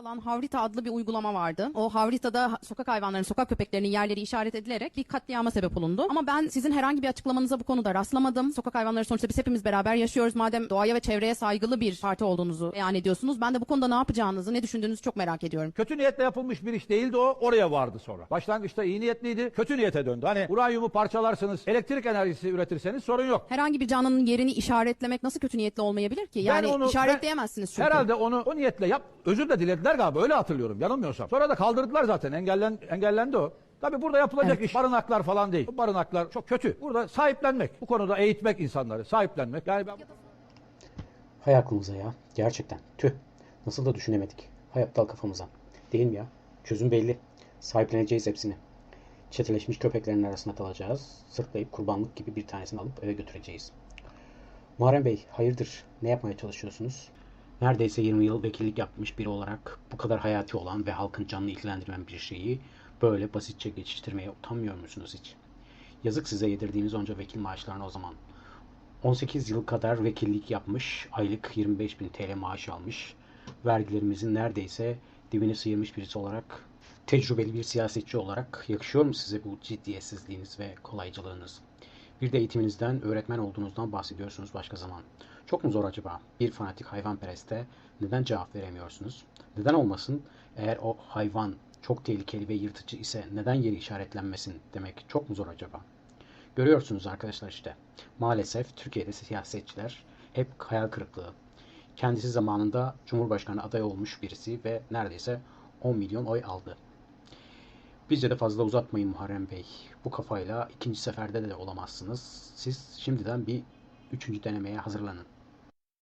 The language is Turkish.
alan Havrita adlı bir uygulama vardı. O Havrita'da ha- sokak hayvanlarının, sokak köpeklerinin yerleri işaret edilerek bir katliama sebep olundu. Ama ben sizin herhangi bir açıklamanıza bu konuda rastlamadım. Sokak hayvanları sonuçta biz hepimiz beraber yaşıyoruz. Madem doğaya ve çevreye saygılı bir parti olduğunuzu beyan ediyorsunuz. Ben de bu konuda ne yapacağınızı, ne düşündüğünüzü çok merak ediyorum. Kötü niyetle yapılmış bir iş değildi o. Oraya vardı sonra. Başlangıçta iyi niyetliydi. Kötü niyete döndü. Hani uranyumu parçalarsınız, elektrik enerjisi üretirseniz sorun yok. Herhangi bir canlının yerini işaretlemek nasıl kötü niyetli olmayabilir ki? Yani onu- işaretleyemezsiniz çünkü. Herhalde onu o niyetle yap. Özür de dilediler galiba. Öyle hatırlıyorum. Yanılmıyorsam. Sonra da kaldırdılar zaten. Engellen, engellendi o. Tabii burada yapılacak iş barınaklar falan değil. Bu barınaklar çok kötü. Burada sahiplenmek. Bu konuda eğitmek insanları. Sahiplenmek. Yani ben Hay aklımıza ya. Gerçekten. Tüh. Nasıl da düşünemedik. Hay aptal kafamıza. Değil mi ya? Çözüm belli. Sahipleneceğiz hepsini. Çeteleşmiş köpeklerin arasına dalacağız. Sırtlayıp kurbanlık gibi bir tanesini alıp eve götüreceğiz. Muharrem Bey, hayırdır? Ne yapmaya çalışıyorsunuz? Neredeyse 20 yıl vekillik yapmış biri olarak bu kadar hayati olan ve halkın canını ilgilendiren bir şeyi böyle basitçe geçiştirmeye utanmıyor musunuz hiç? Yazık size yedirdiğiniz onca vekil maaşlarına o zaman. 18 yıl kadar vekillik yapmış, aylık 25 bin TL maaş almış, vergilerimizin neredeyse dibini sıyırmış birisi olarak, tecrübeli bir siyasetçi olarak yakışıyor mu size bu ciddiyetsizliğiniz ve kolaycılığınız? Bir de eğitiminizden, öğretmen olduğunuzdan bahsediyorsunuz başka zaman. Çok mu zor acaba? Bir fanatik hayvanpereste neden cevap veremiyorsunuz? Neden olmasın? Eğer o hayvan çok tehlikeli ve yırtıcı ise neden yeri işaretlenmesin demek çok mu zor acaba? Görüyorsunuz arkadaşlar işte. Maalesef Türkiye'de siyasetçiler hep hayal kırıklığı. Kendisi zamanında Cumhurbaşkanı adayı olmuş birisi ve neredeyse 10 milyon oy aldı. Bizce de fazla uzatmayın Muharrem Bey. Bu kafayla ikinci seferde de olamazsınız. Siz şimdiden bir üçüncü denemeye hazırlanın.